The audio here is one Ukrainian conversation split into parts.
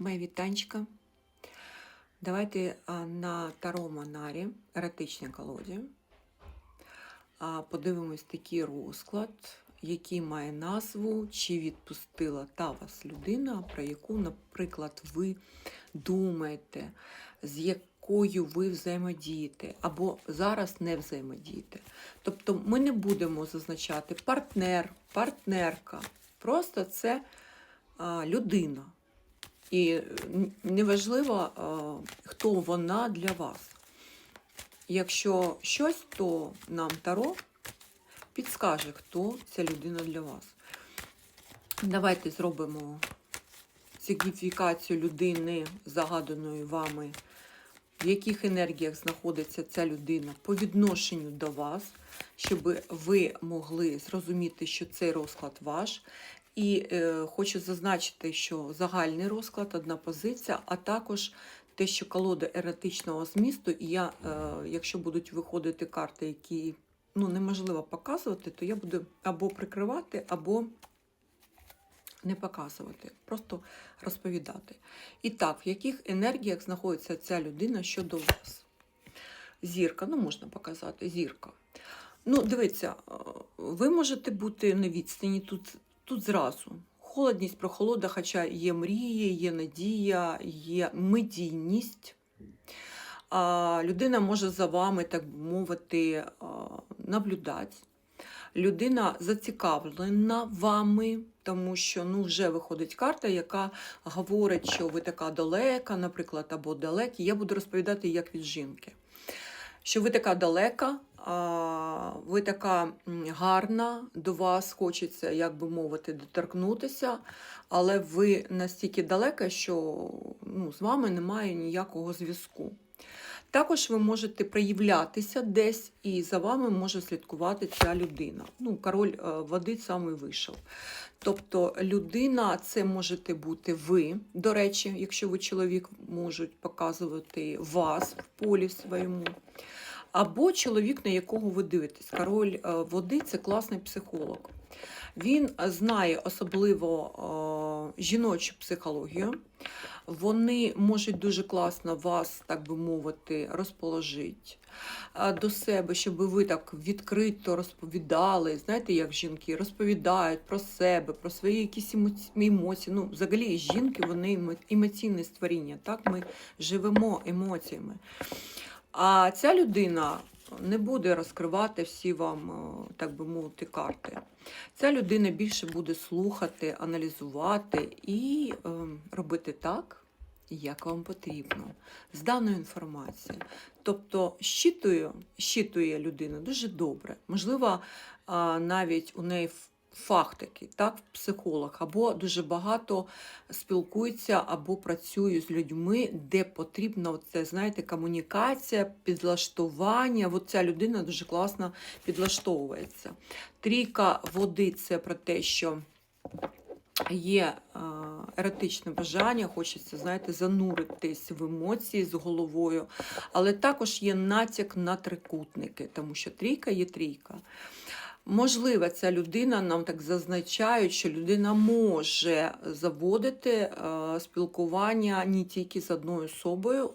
Моє вітанчика. Давайте на Таро Монарі, еротичній колоді, подивимось такий розклад, який має назву Чи відпустила та вас людина, про яку, наприклад, ви думаєте, з якою ви взаємодієте, або зараз не взаємодієте. Тобто ми не будемо зазначати партнер, партнерка. Просто це людина. І неважливо, хто вона для вас. Якщо щось, то нам Таро підскаже, хто ця людина для вас. Давайте зробимо сигніфікацію людини, загаданої вами, в яких енергіях знаходиться ця людина по відношенню до вас, щоб ви могли зрозуміти, що цей розклад ваш. І е, хочу зазначити, що загальний розклад, одна позиція, а також те, що колода еротичного змісту, і я, е, якщо будуть виходити карти, які ну, неможливо показувати, то я буду або прикривати, або не показувати, просто розповідати. І так, в яких енергіях знаходиться ця людина щодо вас? Зірка, ну можна показати, зірка. Ну, дивіться, е, ви можете бути на відстані тут, тут зразу. Холодність, прохолода, хоча є мрії, є надія, є медійність. А, людина може за вами, так би мовити, наблюдати. Людина зацікавлена вами, тому що ну, вже виходить карта, яка говорить, що ви така далека, наприклад, або далекі. Я буду розповідати як від жінки. Що ви така далека, ви така гарна, до вас хочеться, як би мовити, доторкнутися, але ви настільки далека, що ну, з вами немає ніякого зв'язку. Також ви можете проявлятися десь, і за вами може слідкувати ця людина. Ну, король е, води саме вийшов. Тобто людина це можете бути ви. До речі, якщо ви чоловік, можуть показувати вас в полі своєму. Або чоловік, на якого ви дивитесь. Король е, води це класний психолог. Він е, знає особливо е, жіночу психологію. Вони можуть дуже класно вас, так би мовити, розположити до себе, щоб ви так відкрито розповідали. Знаєте, як жінки розповідають про себе, про свої якісь емоці- емоції. Ну, взагалі, жінки вони емо- емоційне створіння. Так, ми живемо емоціями. А ця людина не буде розкривати всі вам, е, так би мовити, карти. Ця людина більше буде слухати, аналізувати і е, робити так, як вам потрібно, з даною інформацією. Тобто щитує, щитує людина дуже добре. Можливо, навіть у неї фах такий, так, психолог, або дуже багато спілкується або працює з людьми, де потрібна це, знаєте, комунікація, підлаштування. От ця людина дуже класно підлаштовується. Трійка води це про те, що є еротичне бажання, хочеться, знаєте, зануритись в емоції з головою, але також є натяк на трикутники, тому що трійка є трійка. Можливо, ця людина нам так зазначають, що людина може заводити е, спілкування не тільки з одною особою.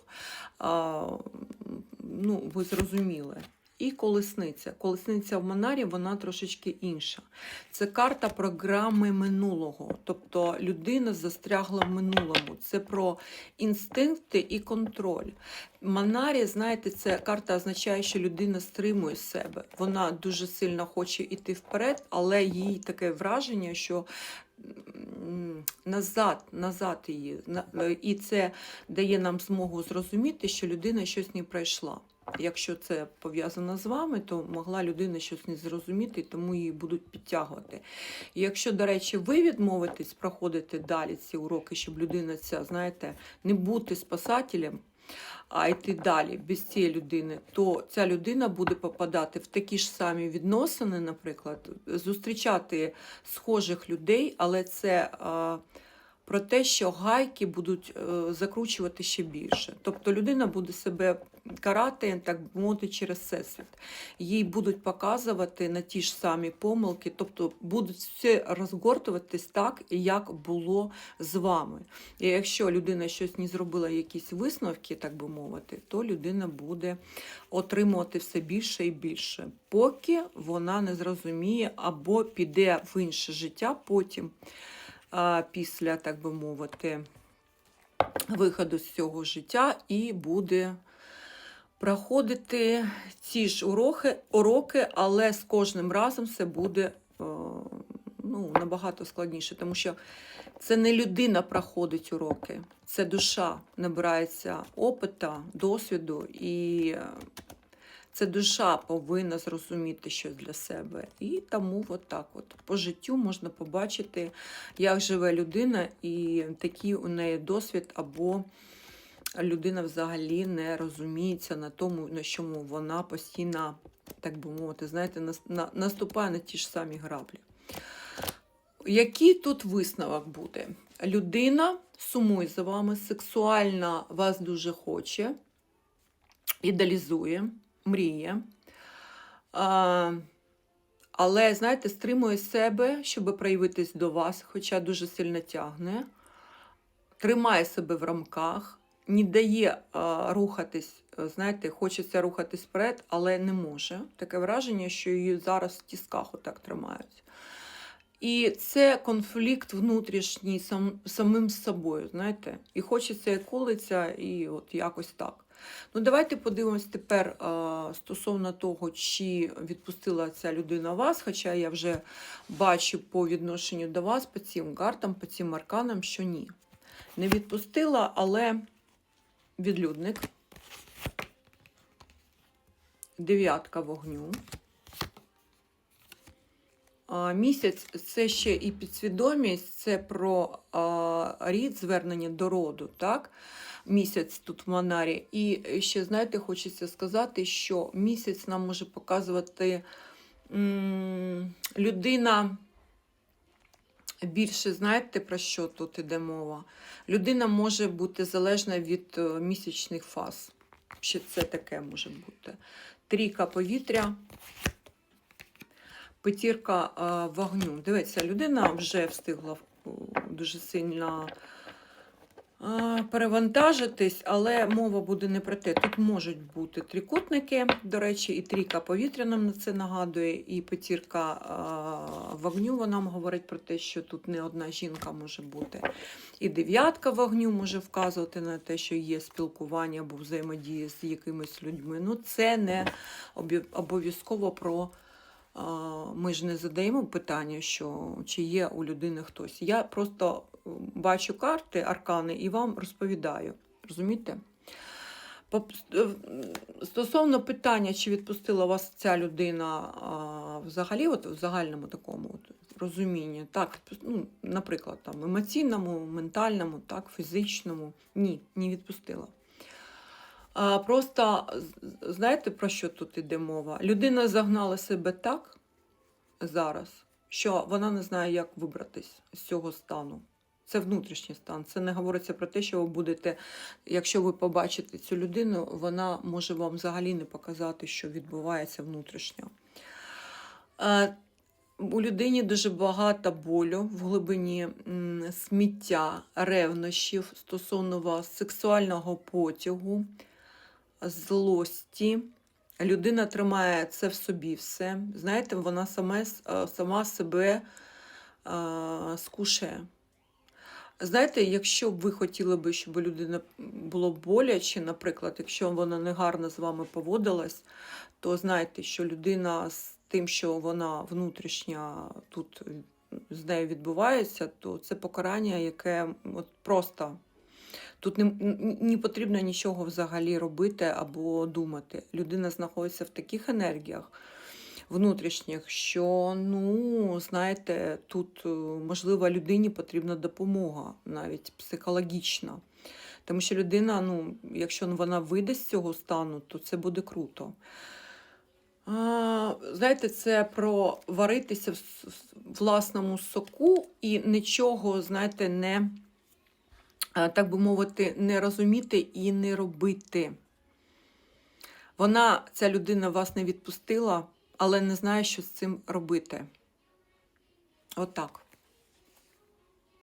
Ну, ви зрозуміли. І колесниця. Колесниця в Монарі вона трошечки інша. Це карта програми минулого. Тобто людина застрягла в минулому. Це про інстинкти і контроль. Монарі, знаєте, це карта означає, що людина стримує себе. Вона дуже сильно хоче йти вперед, але їй таке враження, що назад, назад її. І це дає нам змогу зрозуміти, що людина щось не пройшла. Якщо це пов'язано з вами, то могла людина щось не зрозуміти, тому її будуть підтягувати. І якщо, до речі, ви відмовитесь проходити далі ці уроки, щоб людина ця, знаєте, не бути спасателем, а йти далі без цієї людини, то ця людина буде попадати в такі ж самі відносини, наприклад, зустрічати схожих людей, але це а, про те, що гайки будуть е, закручувати ще більше. Тобто людина буде себе карати, так мовити, через всесвіт. Їй будуть показувати на ті ж самі помилки, тобто будуть все розгортуватись так, як було з вами. І якщо людина щось не зробила, якісь висновки, так би мовити, то людина буде отримувати все більше і більше, поки вона не зрозуміє або піде в інше життя потім, після, так би мовити, виходу з цього життя і буде проходити ці ж уроки, уроки але з кожним разом все буде е, ну, набагато складніше, тому що це не людина проходить уроки, це душа набирається опита, досвіду, і це душа повинна зрозуміти щось для себе. І тому от так от по життю можна побачити, як живе людина, і такий у неї досвід або людина взагалі не розуміється на тому, на чому вона постійно, так би мовити, знаєте, наступає на ті ж самі граблі. Який тут висновок буде? Людина сумує за вами, сексуально вас дуже хоче, ідеалізує, мріє. А, але, знаєте, стримує себе, щоб проявитись до вас, хоча дуже сильно тягне, тримає себе в рамках, не дає а, рухатись, знаєте, хочеться рухатись вперед, але не може. Таке враження, що її зараз в тісках отак тримають. І це конфлікт внутрішній сам, самим з собою, знаєте, і хочеться і колиться, і от якось так. Ну, давайте подивимось тепер а, стосовно того, чи відпустила ця людина вас, хоча я вже бачу по відношенню до вас, по цим картам, по цим арканам, що ні. Не відпустила, але відлюдник. Дев'ятка вогню. Місяць це ще і підсвідомість, це про рід, звернення до роду, так? Місяць тут в Манарі. І ще, знаєте, хочеться сказати, що місяць нам може показувати людина. Більше знаєте, про що тут іде мова? Людина може бути залежна від е, місячних фаз. Ще це таке може бути. Трійка повітря, п'ятірка е, вогню. Дивіться, людина вже встигла е, дуже сильно е, перевантажитись, але мова буде не про те. Тут можуть бути трикутники, до речі, і трійка повітря нам на це нагадує, і п'ятірка вогню вона нам говорить про те, що тут не одна жінка може бути. І дев'ятка вогню може вказувати на те, що є спілкування або взаємодія з якимись людьми. Ну, це не обов'язково про. Ми ж не задаємо питання, що чи є у людини хтось. Я просто бачу карти, аркани і вам розповідаю. Розумієте? Е, Стосовно питання, чи відпустила вас ця людина взагалі, от в загальному такому от розумінні, так, ну, наприклад, там, емоційному, ментальному, так, фізичному, ні, не відпустила. Просто знаєте, про що тут іде мова? Людина загнала себе так зараз, що вона не знає, як вибратись з цього стану. Це внутрішній стан. Це не говориться про те, що ви будете, якщо ви побачите цю людину, вона може вам взагалі не показати, що відбувається внутрішньо. У людині дуже багато болю в глибині сміття, ревнощів стосовно вас, сексуального потягу, злості. Людина тримає це в собі все. Знаєте, вона саме, с- е, сама себе е, скушає. Знаєте, якщо б ви хотіли би, щоб людина було боляче, наприклад, якщо вона негарно з вами поводилась, то знайте, що людина з тим, що вона внутрішня тут з нею відбувається, то це покарання, яке от просто тут не, не потрібно нічого взагалі робити або думати. Людина знаходиться в таких енергіях внутрішніх, що, ну, знаєте, тут, е, можливо, людині потрібна допомога, навіть психологічна. Тому що людина, ну, якщо вона вийде з цього стану, то це буде круто. А, знаєте, це про варитися в власному соку і нічого, знаєте, не так би мовити, не розуміти і не робити. Вона, ця людина, вас не відпустила, але не знає, що з цим робити. Отак.